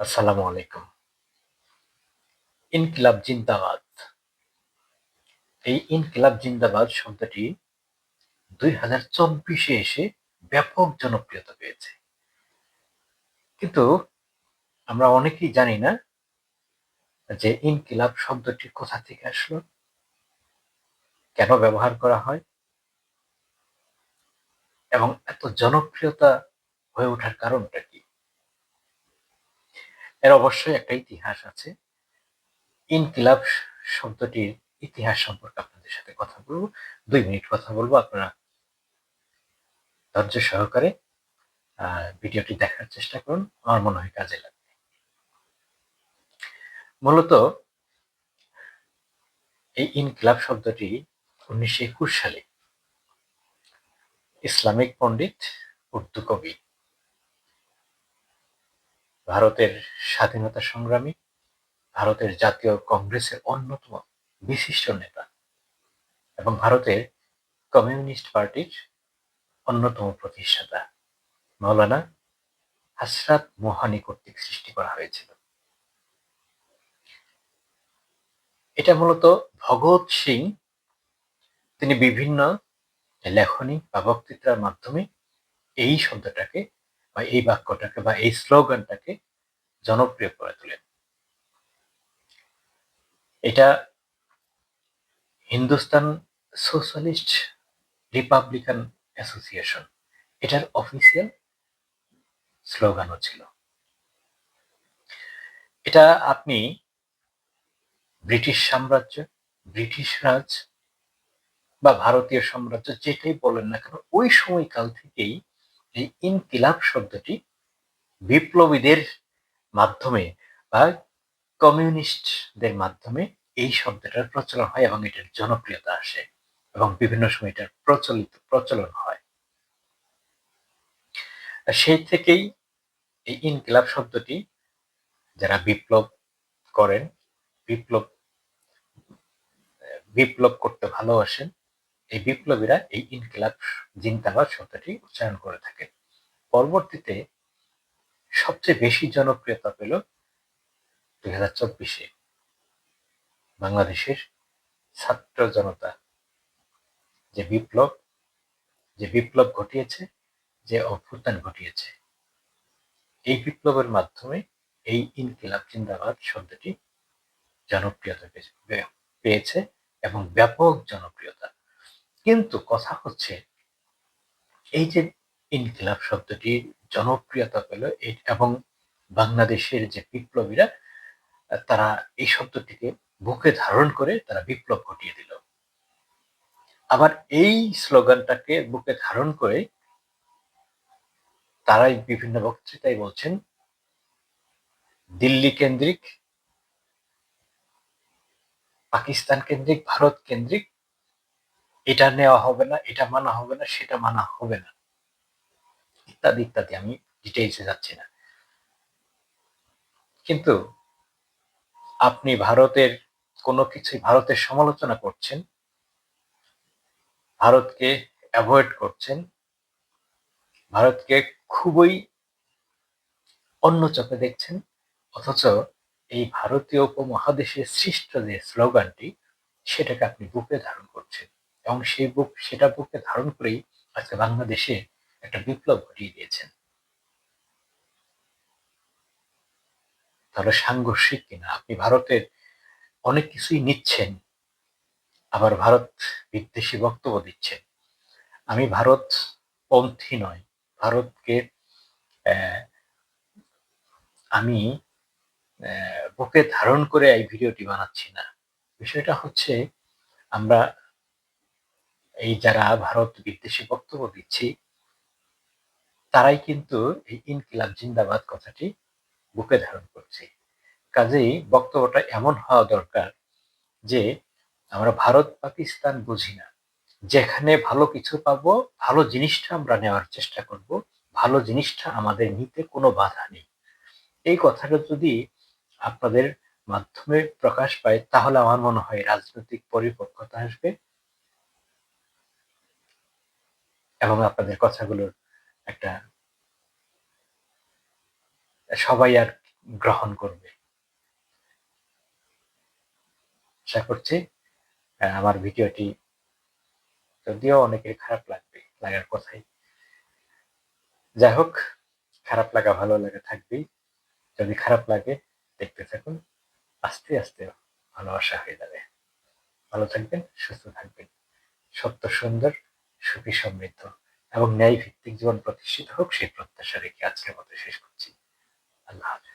আসসালামু আলাইকুম। ইনকিলাব জিন্দাবাদ। এই ইনকিলাব জিন্দাবাদ শব্দটি দুই হাজার চব্বিশে এসে ব্যাপক জনপ্রিয়তা পেয়েছে। কিন্তু আমরা অনেকেই জানি না যে ইনকিলাব শব্দটি কোথা থেকে আসলো, কেন ব্যবহার করা হয়, এবং এত জনপ্রিয়তা হয়ে ওঠার কারণটা কি? এর অবশ্যই একটা ইতিহাস আছে। ইনকিলাব শব্দটির ইতিহাস সম্পর্কে আপনাদের সাথে কথা বলব। দুই মিনিট কথা বলব আপনারা ধৈর্য সহকারে ভিডিওটি দেখার চেষ্টা করুন। আমার মনে হয় কাজে লাগবে। মূলত এই ইনকিলাব শব্দটি উনিশশো একুশ সালে ইসলামিক পণ্ডিত উর্দু কবি ভারতের স্বাধীনতা সংগ্রামী, ভারতের জাতীয় কংগ্রেসের অন্যতম বিশিষ্ট নেতা এবং ভারতের কমিউনিস্ট পার্টির অন্যতম প্রতিষ্ঠাতা মৌলানা হাসরাত মোহানি কর্তৃক সৃষ্টি করা হয়েছিল। এটা মূলত ভগৎ সিং, তিনি বিভিন্ন লেখনী বা বক্তৃতার মাধ্যমে এই শব্দটাকে বা এই বাক্যটাকে বা এই স্লোগানটাকে জনপ্রিয় করে তোলেন। এটা হিন্দুস্তান সোশ্যালিস্ট রিপাবলিকান অ্যাসোসিয়েশন। এটার অফিসিয়াল স্লোগানও ছিল। এটা আপনি ব্রিটিশ সাম্রাজ্য, ব্রিটিশ রাজ বা ভারতীয় সাম্রাজ্য যেটাই বলেন না কেন, ওই সময়কাল থেকেই এই ইনকিলাব শব্দটি বিপ্লবীদের মাধ্যমে বা কমিউনিস্টদের মাধ্যমে এই শব্দটার প্রচলন হয় এবং এটার জনপ্রিয়তা আসে এবং বিভিন্ন সময় এটার প্রচলিত, প্রচলন হয়। সেই থেকেই এই ইনকিলাব শব্দটি যারা বিপ্লব করেন, বিপ্লব বিপ্লব করতে ভালোবাসেন, এই বিপ্লবীরা এই ইনকিলাব, জিন্দাবাদ শব্দটি উচ্চারণ করে থাকেন। পরবর্তীতে সবচেয়ে বেশি জনপ্রিয়তা পেল দুই হাজার চব্বিশে। বাংলাদেশের ছাত্র জনতা। যে বিপ্লব যে বিপ্লব ঘটিয়েছে, যে অভ্যুত্থান ঘটিয়েছে। এই বিপ্লবের মাধ্যমে এই ইনকিলাব জিন্দাবাদ শব্দটি জনপ্রিয়তা পেয়েছে এবং ব্যাপক জনপ্রিয়তা। কিন্তু কথা হচ্ছে, এই যে ইনকিলাব শব্দটি জনপ্রিয়তা পেল এবং বাংলাদেশের যে বিপ্লবীরা, তারা এই শব্দটিকে বুকে ধারণ করে তারা বিপ্লব ঘটিয়ে দিল। আবার এই স্লোগানটাকে বুকে ধারণ করে তারাই বিভিন্ন বক্তৃতায় বলছেন, দিল্লি কেন্দ্রিক, পাকিস্তান কেন্দ্রিক, ভারত কেন্দ্রিক, এটা নেওয়া হবে না, এটা মানা হবে না, সেটা মানা হবে না। ইত্যাদি ইত্যাদি। আমি ডিটেইলসে যাচ্ছি না। কিন্তু আপনি ভারতের কোনো কিছু ভারতের সমালোচনা করছেন, ভারতকে অ্যাভয়েড করছেন, ভারতকে খুবই অন্য চোখে দেখছেন, অথচ এই ভারতীয় উপমহাদেশের সৃষ্ট যে স্লোগানটি, সেটাকে আপনি বুকে ধারণ করছেন। এবং সেই বুক, সেটা বুকে ধারণ করেই আজকে বাংলাদেশে একটা বিপ্লব ঘটিয়ে দিয়েছেন। তাহলে সাংঘর্ষিক কিনা? আপনি ভারতের অনেক কিছুই নিচ্ছেন, আবার ভারত বিদ্বেষী বক্তব্য দিচ্ছেন। আমি ভারত পন্থী নয়, ভারতকে আমি বুকে ধারণ করে এই ভিডিওটি বানাচ্ছি না। বিষয়টা হচ্ছে, আমরা এই যারা ভারত বিদ্বেষী বক্তব্য দিচ্ছি তারাই কিন্তু এই ইনকিলাব জিন্দাবাদ কথাটি বুকে ধারণ করছে। কাজেই বক্তব্যটা এমন হওয়া দরকার যে, আমরা ভারত পাকিস্তান বুঝি না। যেখানে ভালো কিছু পাবো, ভালো জিনিসটা আমরা নেওয়ার চেষ্টা করব, ভালো জিনিসটা আমাদের নিতে কোনো বাধা নেই। এই কথাটা যদি আপনাদের মাধ্যমে প্রকাশ পায়, তাহলে আমার মনে হয় রাজনৈতিক পরিপক্কতা আসবে এবং আপনাদের কথাগুলোর একটা সবাই আর গ্রহণ করবে। আশা করছি আমার ভিডিওটি যদিও অনেকের খারাপ লাগবে, লাগার কথাই। যাই হোক, খারাপ লাগা ভালো লাগা থাকবেই। যদি খারাপ লাগে, দেখতে থাকুন, আস্তে আস্তে ভালোবাসা হয়ে যাবে। ভালো থাকবেন, সুস্থ থাকবেন। সত্য, সুন্দর, সুখী সমৃদ্ধ। এবং ন্যায় ভিত্তিক জীবন প্রতিষ্ঠিত হোক, সেই প্রত্যাশা রেখে আজকের মতো শেষ করছি। আল্লাহ হাফেজ।